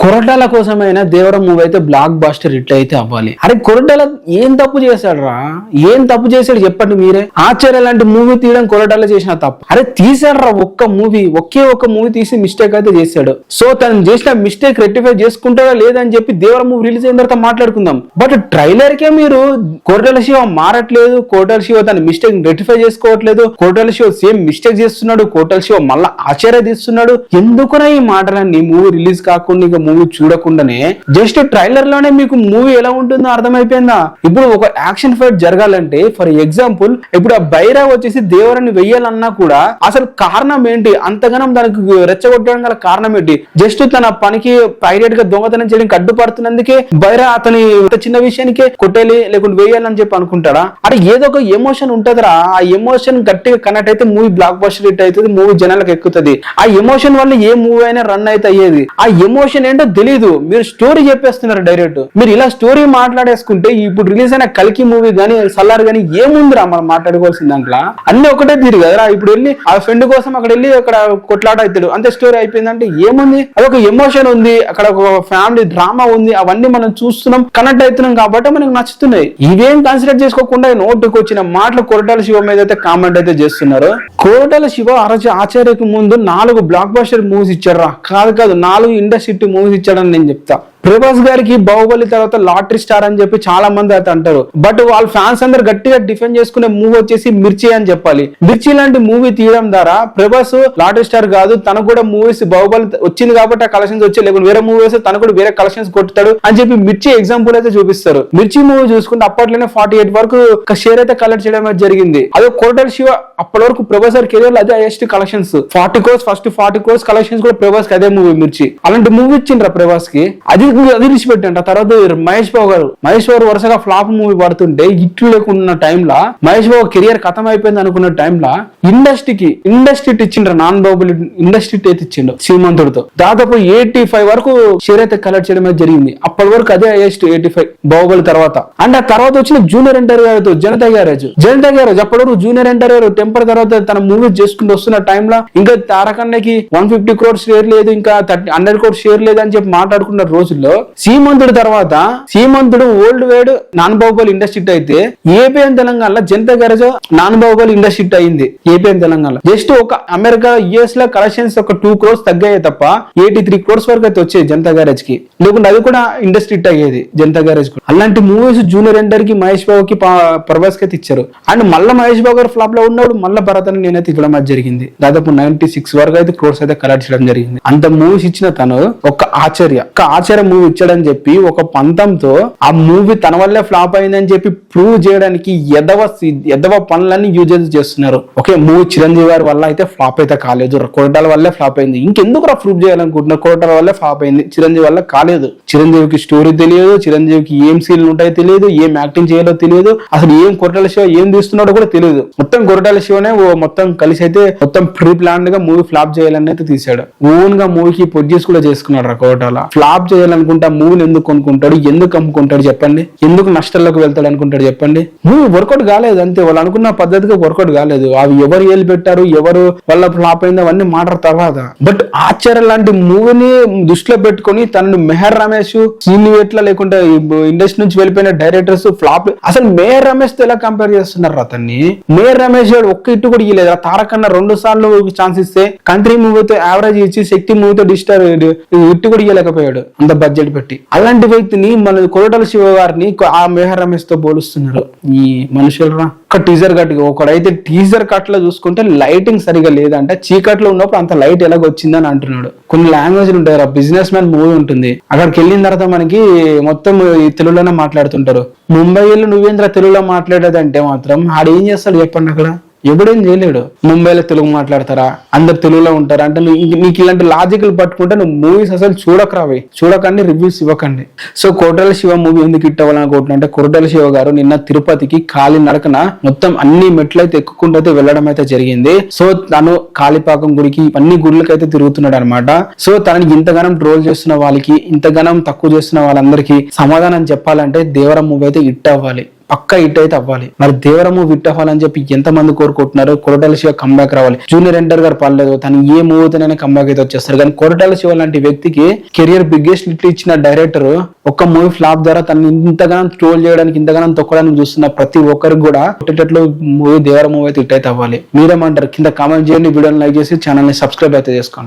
కొరటాల కోసమైనా దేవరం మూవీ అయితే బ్లాక్ బాస్టర్ హిట్ అయితే అవ్వాలి. అరే కొరటాల ఏం తప్పు చేశాడు రా ఏం తప్పు చేశాడు చెప్పండి మీరే. ఆశ్చర్య లాంటి మూవీ తీయడం కొరటాల చేసిన తప్పు. అరే తీసాడు రా ఒక్క మూవీ ఒకే ఒక్క మూవీ తీసి మిస్టేక్ అయితే చేశాడు. సో తను చేసిన మిస్టేక్ రెక్టిఫై చేసుకుంటాడా లేదని చెప్పి దేవరం మూవీ రిలీజ్ అయిన తర్వాత మాట్లాడుకుందాం. బట్ ట్రైలర్ కే మీరు కొరటాల శివ మారట్లేదు కోటల శివ తన మిస్టేక్ రెక్టిఫై చేసుకోవట్లేదు కోటల శివ సేమ్ మిస్టేక్ చేస్తున్నాడు కోటల శివ మళ్ళా ఆశ్చర్య తీస్తున్నాడు. ఎందుకునా ఈ మాటలన్నీ? మూవీ రిలీజ్ కాకుండా ఇక మూవీ చూడకుండానే జస్ట్ ట్రైలర్లోనే మీకు మూవీ ఎలా ఉంటుందో అర్థమైపోయిందా? ఇప్పుడు ఒక యాక్షన్ ఫైట్ జరగాలంటే ఫర్ ఎగ్జాంపుల్ ఇప్పుడు ఆ బైరా వచ్చేసి దేవరాన్ని వెయ్యాలన్నా కూడా అసలు కారణం ఏంటి? అంతగానం దానికి రెచ్చగొట్టడం గల కారణం ఏంటి? జస్ట్ తన పనికి పైరేట్గా దొంగతనం చేయడానికి అడ్డుపడుతున్నందుకే బైరా అతని చిన్న విషయానికే కొట్టేలి లేకుంటే వేయాలని చెప్పి అనుకుంటాడా? అంటే ఏదో ఒక ఎమోషన్ ఉంటదిరా. ఆ ఎమోషన్ గట్టిగా కనెక్ట్ అయితే మూవీ బ్లాక్ బస్టర్ హిట్ అవుతుంది మూవీ జనాలకు ఎక్కుతుంది. ఆ ఎమోషన్ వల్ల ఏ మూవీ అయినా రన్ అయితే అయ్యేది. ఆ ఎమోషన్ ఏంటి తెలియదు మీరు స్టోరీ చెప్పేస్తున్నారు డైరెక్ట్ మీరు ఇలా స్టోరీ మాట్లాడేసుకుంటే ఇప్పుడు రిలీజ్ అయిన కలికి మూవీ గానీ సల్లార్ గానీ ఏముందిరా మనం మాట్లాడుకోవాల్సిన దాంట్లో? అన్ని ఒకటే తీరు కదరా? ఇప్పుడు వెళ్ళి ఆ ఫ్రెండ్ కోసం అక్కడ వెళ్ళి అక్కడ కొట్లాట అవుతాడు. అంతే స్టోరీ అయిపోయిందంటే ఏముంది? అదొక ఎమోషన్ ఉంది. అక్కడ ఒక ఫ్యామిలీ డ్రామా ఉంది. అవన్నీ మనం చూస్తున్నాం కనెక్ట్ అవుతున్నాం కాబట్టి మనకు నచ్చుతున్నాయి. ఇవేం కన్సిడర్ చేసుకోకుండా నోటుకు వచ్చిన మాటలు కొరటాల శివ మీద అయితే కామెంట్ అయితే చేస్తున్నారు. కోరటాల శివ అరచ ఆచార్యకు ముందు నాలుగు బ్లాక్ బస్టర్ మూవీస్ ఇచ్చారా కాదు కాదు నాలుగు ఇండస్ట్రీ మూవీస్ ఇచ్చాడని నేను చెప్తా. ప్రభాస్ గారికి బాహుబలి తర్వాత లాటరీ స్టార్ అని చెప్పి చాలా మంది అయితే అంటారు. బట్ వాళ్ళ ఫ్యాన్స్ అందరు గట్టిగా డిఫెండ్ చేసుకునే మూవీ వచ్చేసి మిర్చి అని చెప్పాలి. మిర్చి లాంటి మూవీ తీయడం ద్వారా ప్రభాస్ లాటరీ స్టార్ కాదు తనకు కూడా మూవీస్ బాహుబలి వచ్చింది కాబట్టి ఆ కలెక్షన్స్ వచ్చి లేకుంటే వేరే మూవీస్ తను కూడా వేరే కలెక్షన్స్ కొట్టుతాడు అని చెప్పి మిర్చి ఎగ్జాంపుల్ అయితే చూపిస్తారు. మిర్చి మూవీ చూసుకుంటే అప్పట్లోనే ఫార్టీ ఎయిట్ వరకు షేర్ అయితే కలెక్ట్ చేయడం జరిగింది. అదే కోటల్ శివ అప్పటి వరకు ప్రభాస్ గారి కెరీర్లో అదే highest collections forty crores first forty crores collections కూడా ప్రభాస్కి అదే మూవీ మిర్చి. అలాంటి మూవీ ఇచ్చిండ్రా ప్రభాస్కి అది అది విడిచిపెట్టండి ఆ తర్వాత మహేష్ బాబు గారు. మహేష్ బాబు వరుసగా ఫ్లాప్ మూవీ పడుతుంటే ఇట్లు లేకున్న టైంలో మహేష్ బాబు కెరియర్ ఖతం అయిపోయింది అనుకున్న టైంలో ఇండస్ట్రీకి ఇండస్ట్రీ ఇచ్చిండ్రు నాన్ బాబులు ఇండస్ట్రీ అయితే ఇచ్చిండు శ్రీమంతుడితో. దాదాపు ఎయిటీ ఫైవ్ వరకు షేర్ అయితే కలెక్ట్ చేయడం జరిగింది. అప్పటి వరకు అదే హైయెస్ట్ ఎయిటీ ఫైవ్ బాహుబలి తర్వాత. అండ్ ఆ తర్వాత వచ్చిన జూనియర్ ఎన్టీఆర్ గారితో జనతా గ్యారేజ్. జనతా గ్యారేజ్ అప్పటి వరకు జూనియర్ ఎన్టీఆర్ గారు టెంపర్ తర్వాత తన మూవీ చేసుకుంటూ వస్తున్న టైంలో ఇంకా తారకన్నకి వన్ ఫిఫ్టీ క్రోర్ షేర్ లేదు ఇంకా థర్టీ హండ్రెడ్ క్రోర్ షేర్ లేదు అని చెప్పి మాట్లాడుకున్న లో సీమంతుడు తర్వాత Srimanthudu worldwide non Baahubali industry అయితే ఏపీఎం తెలంగాణలో జనతా గ్యారేజ్ నాన్ బాహుబలి ఇండస్ట్రీ అయింది ఏపీఎం తెలంగాణలో. జస్ట్ ఒక అమెరికా యుఎస్లో కలెక్షన్స్ ఒక టూ క్రోర్స్ తగ్గాయి తప్ప ఎయిటీ త్రీ క్రోర్స్ వరకు అయితే వచ్చాయి జనతా గ్యారేజ్కి. లేకుంటే అది కూడా ఇండస్ట్రీ అయ్యేది జనతా గ్యారేజ్ అలాంటి మూవీస్ జూనియర్ ఎంటర్కి మహేష్ బాబు కి ప్రభాస్కి అయితే ఇచ్చారు. అండ్ మళ్ళీ మహేష్ బాబు గారు ఫ్లాప్లో ఉన్నప్పుడు మళ్ళీ భరత్ అని నేనైతే ఇవ్వడం అది జరిగింది. దాదాపు నైన్టీ సిక్స్ వరకు అయితే క్రోర్స్ అయితే కలెక్ట్ చేయడం జరిగింది. అంత మూవీస్ ఇచ్చిన తను ఒక ఆచార్య. ఒక ఆచార్య మూవీ ఇచ్చాడని చెప్పి ఒక పంతంతో ఆ మూవీ తన వల్లే ఫ్లాప్ అయిందని చెప్పి ప్రూవ్ చేయడానికి ఎదవ ఎదవ పనులన్నీ యూజ్ చేస్తున్నారు. ఓకే మూవీ చిరంజీవి గారి వల్ల అయితే ఫ్లాప్ అయితే కాలేదు. కోటాల వల్లే ఫ్లాప్ అయింది. ఇంకెందుకు రా ప్రూవ్ చేయాలనుకుంటున్నారు కోటాల వల్లే ఫ్లాప్ అయింది. చిరంజీవి వల్ల కాలేదు. చిరంజీవికి స్టోరీ తెలియదు. చిరంజీవికి ఏం సీన్లు ఉంటాయో తెలియదు. ఏం యాక్టింగ్ చేయాలో తెలియదు. అసలు ఏం కొరటాల శివ ఏం తీస్తున్నాడో కూడా తెలియదు. మొత్తం కొరటాల శివనే మొత్తం కలిసి అయితే మొత్తం ప్రీ ప్లాన్గా మూవీ ఫ్లాప్ చేయాలని అయితే తీసాడు ఓన్గా మూవీకి ప్రొడ్యూస్ కూడా చేసుకున్నాడు రా కోటాల. ఫ్లాప్ చేయాలని అనుకుంటా మూవీని ఎందుకు కొనుక్కుంటాడు ఎందుకు అమ్ముకుంటాడు చెప్పండి? ఎందుకు నష్టాల్లోకి వెళ్తాడు అనుకుంటాడు చెప్పండి? మూవీ వర్కౌట్ కాలేదు అంతే వాళ్ళు అనుకున్న పద్ధతిగా వర్కౌట్ కాలేదు. అవి ఎవరు ఏలు పెట్టారు ఎవరు వల్ల ఫ్లాప్ అయింది అవన్నీ మాట్లాడ తర్వాత. బట్ ఆశ్చర్య లాంటి మూవీని దృష్టిలో పెట్టుకొని తనను మెహర్ రమేష్ సీనియట్ల లేకుంటే ఇండస్ట్రీ నుంచి వెళ్ళిపోయిన డైరెక్టర్స్ ఫ్లాప్ అసలు మేయర్ రమేష్తో ఎలా కంపేర్ చేస్తున్నారు అతన్ని మేయర్ రమేష్ ఒక్క ఇట్టు కూడా ఇవ్వలేదు తారకన్న రెండు సార్లు ఛాన్స్ ఇస్తే కంట్రీ మూవీతో యావరేజ్ ఇచ్చి శక్తి మూవీతో డిస్టర్ ఇట్టు కూడా ఇవ్వలేకపోయాడు అంత బడ్జెట్ పెట్టి. అలాంటి వ్యక్తిని మన కొరటల శివ గారిని ఆ మేహర్ రమేష్తో పోలుస్తున్నారు ఈ మనుషులు రా ఒక టీజర్ కట్ ఒకడైతే టీజర్ కట్లో చూసుకుంటే లైటింగ్ సరిగా లేదంటే. చీకట్లో ఉన్నప్పుడు అంత లైట్ ఎలాగ వచ్చిందని అంటున్నాడు. కొన్ని లాంగ్వేజ్లు ఉంటాయి బిజినెస్ మ్యాన్ మూవీ ఉంటుంది. అక్కడికి వెళ్ళిన తర్వాత మనకి మొత్తం ఈ తెలుగులోనే మాట్లాడుతుంటారు. ముంబైలో నువ్వేంద్ర తెలుగులో మాట్లాడేదంటే మాత్రం ఆడు ఏం చేస్తాడు చెప్పండి అక్కడ? ఎవడేం చేయలేడు. ముంబైలో తెలుగు మాట్లాడతారా? అందరు తెలుగులో ఉంటారా? అంటే నువ్వు నీకు ఇలాంటి లాజికల్ పట్టుకుంటే నువ్వు మూవీస్ అసలు చూడకరావి. చూడకండి రివ్యూస్ ఇవ్వకండి. సో కోటల శివ మూవీ ఎందుకు హిట్ అవ్వాలనుకుంటున్నా అంటే కోటల శివ గారు నిన్న తిరుపతికి కాలి నడకన మొత్తం అన్ని మెట్లు అయితే ఎక్కుకుంటూ అయితే వెళ్ళడం అయితే జరిగింది. సో తను కాళీపాకం గుడికి అన్ని గుళ్ళకి అయితే తిరుగుతున్నాడు అనమాట సో తనని ఇంతగానం ట్రోల్ చేస్తున్న వాళ్ళకి ఇంతగానం తక్కువ చేస్తున్న వాళ్ళందరికీ సమాధానం చెప్పాలంటే దేవరం మూవీ అయితే హిట్ అవ్వాలి. పక్క హిట్ అయితే అవ్వాలి. మరి దేవరము విట్ అవ్వాలని చెప్పి ఎంత మంది కోరుకుంటున్నారు కొరటాల శివ కంబ్యాక్ రావాలి. జూనియర్ ఎంటర్ గారు పర్లేదు తను ఏ మూవీతోనైనా కంబ్యాక్ అయితే వచ్చేస్తారు. కానీ కొరటాల శివ లాంటి వ్యక్తికి కెరియర్ బిగ్గెస్ట్ హిట్ ఇచ్చిన డైరెక్టర్ ఒక్క మూవీ ఫ్లాప్ ద్వారా తను ఇంతగానం ట్రోల్ చేయడానికి ఇంతగానం తొక్కడానికి చూస్తున్న ప్రతి ఒక్కరికి కూడా కొట్టేటట్లు మూవీ దేవర మూవీ అయితే హిట్ అయితే అవ్వాలి. మీరేమంటారు? కింద కామెంట్ చేయండి. వీడియోని లైక్ చేసి ఛానల్ని సబ్స్క్రైబ్ అయితే చేసుకోండి.